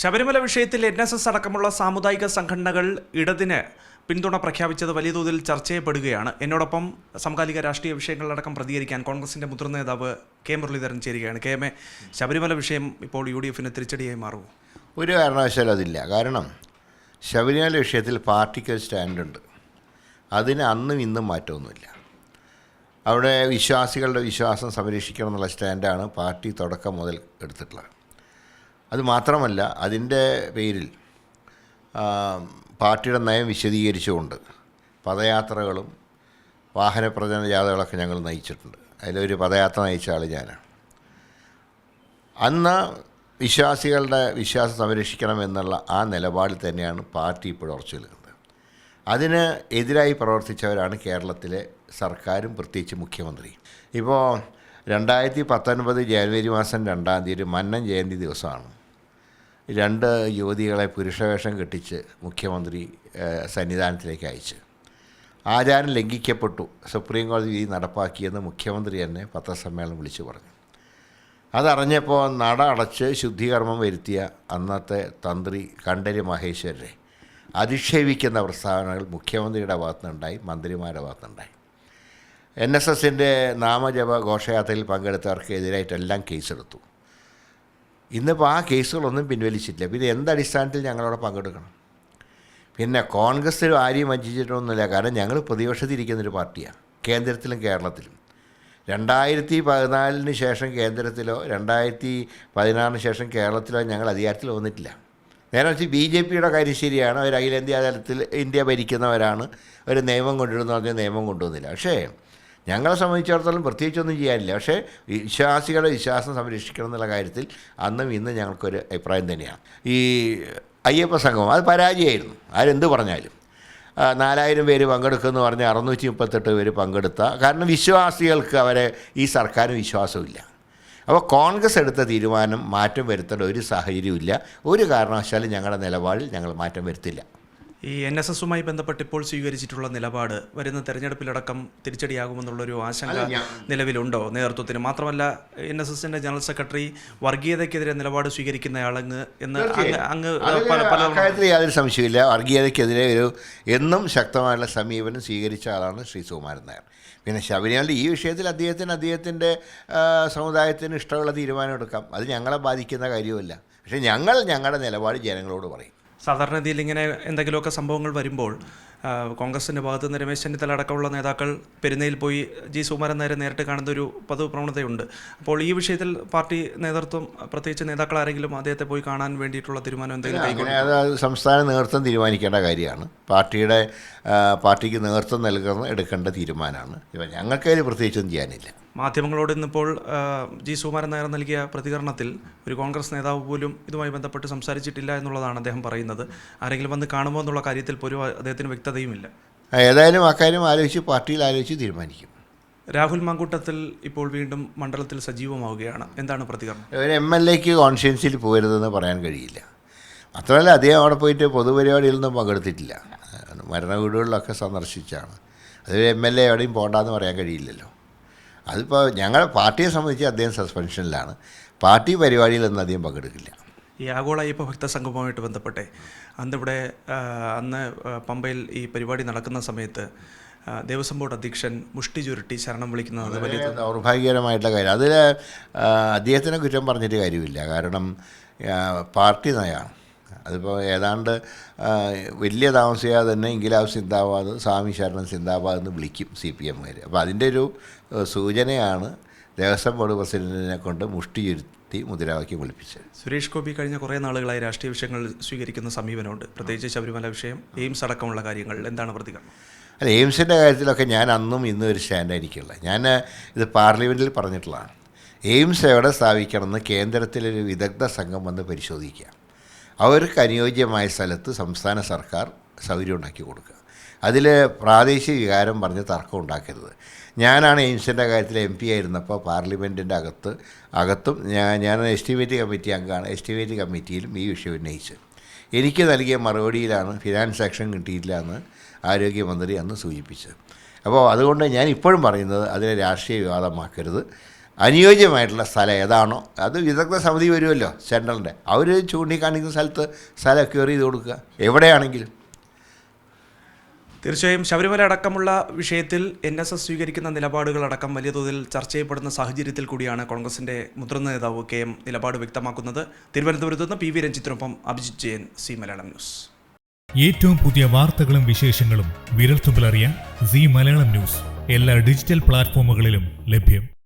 ശബരിമല വിഷയത്തിൽ N S S അടക്കമുള്ള സാമുദായിക സംഘടനകൾ ഇടതിന് പിന്തുണ പ്രഖ്യാപിച്ചത് വലിയ തോതിൽ ചർച്ച ചെയ്യപ്പെടുകയാണ് എന്നോടൊപ്പം സമകാലിക രാഷ്ട്രീയ വിഷയങ്ങളിലടക്കം പ്രതികരിക്കാൻ കോൺഗ്രസിന്റെ മുതിർന്ന നേതാവ് കെ മുരളീധരൻ ചേരുകയാണ്. കെ എം എ ശബരിമല വിഷയം ഇപ്പോൾ യു ഡി എഫിന് തിരിച്ചടിയായി മാറുമോ? ഒരു കാരണവശാലും അതില്ല. കാരണം ശബരിമല വിഷയത്തിൽ പാർട്ടിക്ക് ഒരു സ്റ്റാൻഡുണ്ട്. അതിന് അന്നും ഇന്നും മാറ്റമൊന്നുമില്ല. അവിടെ വിശ്വാസികളുടെ വിശ്വാസം സംരക്ഷിക്കണം എന്നുള്ള സ്റ്റാൻഡാണ് പാർട്ടി തുടക്കം മുതൽ എടുത്തിട്ടുള്ളത്. അത് മാത്രമല്ല അതിന്റെ പേരിൽ പാർട്ടിയുടെ നയം വിശദീകരിച്ചുകൊണ്ട് പദയാത്രകളും വാഹന പ്രചരണ ജാഥകളൊക്കെ ഞങ്ങൾ നയിച്ചിട്ടുണ്ട്. അതിലൊരു പദയാത്ര നയിച്ച ആൾ ഞാനാണ്. അന്ന് വിശ്വാസികളുടെ വിശ്വാസം സംരക്ഷിക്കണം എന്നുള്ള ആ നിലപാടിൽ തന്നെയാണ് പാർട്ടി ഇപ്പോൾ ഉറച്ചു നിൽക്കുന്നത്. അതിന് എതിരായി പ്രവർത്തിച്ചവരാണ് കേരളത്തിലെ സർക്കാരും പ്രത്യേകിച്ച് മുഖ്യമന്ത്രി ഇപ്പോൾ രണ്ടായിരത്തി പത്തൊൻപത് ജനുവരി മാസം രണ്ടാം തീയതി മന്നൻ ജയന്തി ദിവസമാണ്. രണ്ട് യുവതികളെ പുരുഷവേഷം കെട്ടിച്ച് മുഖ്യമന്ത്രി സന്നിധാനത്തിലേക്ക് അയച്ച്. ആചാരം ലംഘിക്കപ്പെട്ടു. സുപ്രീം കോടതി വിധി നടപ്പാക്കിയെന്ന് മുഖ്യമന്ത്രി തന്നെ പത്രസമ്മേളനം വിളിച്ചു പറഞ്ഞു. അതറിഞ്ഞപ്പോൾ നട അടച്ച് ശുദ്ധികർമ്മം വരുത്തിയ അന്നത്തെ തന്ത്രി കണ്ഠര് മഹേശ്വരരെ അധിക്ഷേപിക്കുന്ന പ്രസ്താവനകൾ മുഖ്യമന്ത്രിയുടെ ഭാഗത്തുനിന്നുണ്ടായി മന്ത്രിമാരുടെ ഭാഗത്തുനിന്നുണ്ടായി. എൻ എസ് എസിന്റെ നാമജപ ഘോഷയാത്രയിൽ പങ്കെടുത്തവർക്ക് എതിരായിട്ടെല്ലാം കേസെടുത്തു. ഇന്നിപ്പോൾ ആ കേസുകളൊന്നും പിൻവലിച്ചിട്ടില്ല. പിന്നെ എന്തടിസ്ഥാനത്തിൽ ഞങ്ങളവിടെ പങ്കെടുക്കണം? പിന്നെ കോൺഗ്രസ് ആരെയും വഞ്ചിച്ചിട്ടൊന്നുമില്ല. കാരണം ഞങ്ങൾ പ്രതിപക്ഷത്തിരിക്കുന്നൊരു പാർട്ടിയാണ്. കേന്ദ്രത്തിലും കേരളത്തിലും. രണ്ടായിരത്തി പതിനാലിന് ശേഷം കേന്ദ്രത്തിലോ രണ്ടായിരത്തി പതിനാറിന് ശേഷം കേരളത്തിലോ ഞങ്ങൾ അധികാരത്തിൽ വന്നിട്ടില്ല. നേരെ വെച്ച് ബി ജെ പിയുടെ കാര്യം ശരിയാണ്. അവർ അഖിലേന്ത്യാ തലത്തിൽ ഇന്ത്യ ഭരിക്കുന്നവരാണ്. ഒരു നിയമം കൊണ്ടുവരുന്നു പറഞ്ഞ നിയമം കൊണ്ടുവന്നില്ല. പക്ഷേ ഞങ്ങളെ സംബന്ധിച്ചിടത്തോളം പ്രത്യേകിച്ചൊന്നും ചെയ്യാനില്ല. പക്ഷേ വിശ്വാസികളുടെ വിശ്വാസം സംരക്ഷിക്കണം എന്നുള്ള കാര്യത്തിൽ അന്നും ഇന്നും ഞങ്ങൾക്കൊരു അഭിപ്രായം തന്നെയാണ്. ഈ അയ്യപ്പ സംഘം അത് പരാജയമായിരുന്നു. ആരെന്ത് പറഞ്ഞാലും. നാലായിരം പേര് പങ്കെടുക്കുമെന്ന് പറഞ്ഞ് അറുന്നൂറ്റി മുപ്പത്തെട്ട് പേര് പങ്കെടുത്ത കാരണം വിശ്വാസികൾക്ക് അവരെ ഈ സർക്കാരിന് വിശ്വാസമില്ല അപ്പോൾ കോൺഗ്രസ് എടുത്ത തീരുമാനം മാറ്റം വരുത്തേണ്ട ഒരു സാഹചര്യമില്ല ഒരു കാരണവശാലും ഞങ്ങളുടെ നിലപാടിൽ ഞങ്ങൾ മാറ്റം വരുത്തില്ല. ഈ എൻ എസ് എസുമായി ബന്ധപ്പെട്ട് ഇപ്പോൾ സ്വീകരിച്ചിട്ടുള്ള നിലപാട് വരുന്ന തെരഞ്ഞെടുപ്പിലടക്കം തിരിച്ചടിയാകുമെന്നുള്ളൊരു ആശങ്ക നിലവിലുണ്ടോ നേതൃത്വത്തിന്? മാത്രമല്ല എൻ എസ് എസിന്റെ ജനറൽ സെക്രട്ടറി വർഗീയതയ്ക്കെതിരെ നിലപാട് സ്വീകരിക്കുന്നയാളങ്ങ് എന്ന് അങ്ങ് കാര്യത്തിൽ യാതൊരു സംശയമില്ല വർഗീയതയ്ക്കെതിരെ ഒരു എന്നും ശക്തമായുള്ള സമീപനം സ്വീകരിച്ച ആളാണ് ശ്രീ സുകുമാരൻ നായർ. പിന്നെ ശബരിമല ഈ വിഷയത്തിൽ അദ്ദേഹത്തിന് അദ്ദേഹത്തിന്റെ സമുദായത്തിന് ഇഷ്ടമുള്ള തീരുമാനം എടുക്കാം. അത് ഞങ്ങളെ ബാധിക്കുന്ന കാര്യവുമല്ല. പക്ഷേ ഞങ്ങൾ ഞങ്ങളുടെ നിലപാട് ജനങ്ങളോട് പറയും. സാധാരണഗതിയിൽ ഇങ്ങനെ എന്തെങ്കിലുമൊക്കെ സംഭവങ്ങൾ വരുമ്പോൾ കോൺഗ്രസിന്റെ ഭാഗത്ത് നിന്ന് രമേശ് ചെന്നിത്തല അടക്കമുള്ള നേതാക്കൾ പെരുന്നയിൽ പോയി ജി സുകുമാരൻ നേരെ നേരിട്ട് കാണുന്ന ഒരു പതിവ് പ്രവണതയുണ്ട് അപ്പോൾ ഈ വിഷയത്തിൽ പാർട്ടി നേതൃത്വം പ്രത്യേകിച്ച് നേതാക്കൾ ആരെങ്കിലും അദ്ദേഹത്തെ പോയി കാണാൻ വേണ്ടിയിട്ടുള്ള തീരുമാനം എന്തെങ്കിലും അത് സംസ്ഥാന നേതൃത്വം തീരുമാനിക്കേണ്ട കാര്യമാണ്. പാർട്ടിയുടെ പാർട്ടിക്ക് നേതൃത്വം നൽകുന്ന എടുക്കേണ്ട തീരുമാനമാണ്. ഞങ്ങൾക്കതിൽ പ്രത്യേകിച്ചൊന്നും ചെയ്യാനില്ല. മാധ്യമങ്ങളോട് ഇന്നിപ്പോൾ ജി. സുകുമാരൻ നായർ നൽകിയ പ്രതികരണത്തിൽ ഒരു കോൺഗ്രസ് നേതാവ് പോലും ഇതുമായി ബന്ധപ്പെട്ട് സംസാരിച്ചിട്ടില്ല എന്നുള്ളതാണ് അദ്ദേഹം പറയുന്നത്. ആരെങ്കിലും വന്ന് കാണുമോ എന്നുള്ള കാര്യത്തിൽ പോലും അദ്ദേഹത്തിന് വ്യക്തതയുമില്ല. ഏതായാലും അക്കാര്യം ആലോചിച്ച് പാർട്ടിയിൽ ആലോചിച്ച് തീരുമാനിക്കും. രാഹുൽ മാങ്കൂട്ടത്തിൽ ഇപ്പോൾ വീണ്ടും മണ്ഡലത്തിൽ സജീവമാവുകയാണ്. എന്താണ് പ്രതികരണം? ഒരു എം എൽ എക്ക് കോൺഷ്യൻസിൽ പോകരുതെന്ന് പറയാൻ കഴിയില്ല. മാത്രമല്ല അദ്ദേഹം അവിടെ പോയിട്ട് പൊതുപരിപാടികളൊന്നും പങ്കെടുത്തിട്ടില്ല. മരണ വീടുകളിലൊക്കെ സന്ദർശിച്ചാണ്. അതൊരു എം എൽ എ എവിടെയും പോകണ്ടെന്ന് പറയാൻ കഴിയില്ലല്ലോ. അതിപ്പോൾ ഞങ്ങളുടെ പാർട്ടിയെ സംബന്ധിച്ച് അദ്ദേഹം സസ്പെൻഷനിലാണ്. പാർട്ടി പരിപാടിയിലൊന്നും അധികം പങ്കെടുക്കില്ല. ഈ ആഗോള അയ്യപ്പ ഭക്ത സംഗമവുമായിട്ട് ബന്ധപ്പെട്ടെ അന്നിവിടെ അന്ന് പമ്പയിൽ ഈ പരിപാടി നടക്കുന്ന സമയത്ത് ദേവസ്വം ബോർഡ് അധ്യക്ഷൻ മുഷ്ടി ചുരുട്ടി ശരണം വിളിക്കുന്നത് വലിയ ദൗർഭാഗ്യകരമായിട്ടുള്ള കാര്യം. അതിൽ അദ്ദേഹത്തിനെ കുറ്റം പറഞ്ഞിട്ട് കാര്യമില്ല. കാരണം പാർട്ടി നയമാണ് അതിപ്പോൾ ഏതാണ്ട് വലിയ താമസിയാതെ തന്നെ ഇംഗ്ലാവ് സിന്ദാബാദ് സ്വാമി ശരണം സിന്ദാബാദ് എന്ന് വിളിക്കും സി പി എമ്മുകാർ അപ്പോൾ അതിന്റെ ഒരു സൂചനയാണ് ദേവസ്വം ബോർഡ് പ്രസിഡന്റിനെ കൊണ്ട് മുഷ്ടി ചുരുത്തി മുദ്രാവാക്യം വിളിപ്പിച്ചത്. സുരേഷ് ഗോപി കഴിഞ്ഞ കുറേ നാളുകളായി രാഷ്ട്രീയ വിഷയങ്ങൾ സ്വീകരിക്കുന്ന സമീപനമുണ്ട്. പ്രത്യേകിച്ച് ശബരിമല വിഷയം എയിംസ് അടക്കമുള്ള കാര്യങ്ങൾ എന്താണ് പ്രതികരണം? അല്ല എയിംസിന്റെ കാര്യത്തിലൊക്കെ ഞാൻ അന്നും ഇന്നും ഒരു സ്റ്റാൻഡായിരിക്കില്ല ഞാൻ ഇത് പാർലമെന്റിൽ പറഞ്ഞിട്ടുള്ളതാണ്. എയിംസ് എവിടെ സ്ഥാപിക്കണമെന്ന് കേന്ദ്രത്തിലൊരു വിദഗ്ധ സംഘം വന്ന് പരിശോധിക്കുക. അവർക്ക് അനുയോജ്യമായ സ്ഥലത്ത് സംസ്ഥാന സർക്കാർ സൗകര്യം ഉണ്ടാക്കി കൊടുക്കുക. അതിൽ പ്രാദേശിക വികാരം പറഞ്ഞ് തർക്കം ഉണ്ടാക്കരുത്. ഞാനാണ് എയിംസിന്റെ കാര്യത്തിൽ എം പി ആയിരുന്നപ്പോൾ പാർലമെന്റിന്റെ അകത്ത് അകത്തും ഞാൻ ഞാൻ എസ്റ്റിമേറ്റ് കമ്മിറ്റി അംഗമാണ്. എസ്റ്റിമേറ്റ് കമ്മിറ്റിയിലും ഈ വിഷയം ഉന്നയിച്ചത് എനിക്ക് നൽകിയ മറുപടിയിലാണ് ഫിനാൻസ് ആക്ഷൻ കിട്ടിയില്ല എന്ന് ആരോഗ്യമന്ത്രി അന്ന് സൂചിപ്പിച്ചത്. അപ്പോൾ അതുകൊണ്ട് ഞാൻ ഇപ്പോഴും പറയുന്നത് അതിനെ രാഷ്ട്രീയ വിവാദമാക്കരുത്. അനുയോജ്യമായിട്ടുള്ള സ്ഥലം ഏതാണോ അത് വിദഗ്ധ സമിതി വരുമല്ലോ സെൻട്രലിന്റെ. അവർ ചൂണ്ടിക്കാണിക്കുന്ന സ്ഥലത്ത് സ്ഥലം ക്യൂർ ചെയ്ത് കൊടുക്കുക. എവിടെയാണെങ്കിലും. തീർച്ചയായും ശബരിമല അടക്കമുള്ള വിഷയത്തിൽ എൻ എസ് എസ് സ്വീകരിക്കുന്ന നിലപാടുകളടക്കം വലിയ തോതിൽ ചർച്ച ചെയ്യപ്പെടുന്ന സാഹചര്യത്തിൽ കൂടിയാണ് കോൺഗ്രസിന്റെ മുതിർന്ന നേതാവ് കെ എം നിലപാട് വ്യക്തമാക്കുന്നത്. തിരുവനന്തപുരത്ത് നിന്ന് പി വി രഞ്ജിത്തിനൊപ്പം അഭിജിത് ജയൻ സി മലയാളം ന്യൂസ്. ഏറ്റവും പുതിയ വാർത്തകളും വിശേഷങ്ങളും വിരൽത്തുമ്പിലറിയാൻ സി മലയാളം ന്യൂസ്. എല്ലാ ഡിജിറ്റൽ പ്ലാറ്റ്ഫോമുകളിലും ലഭ്യം.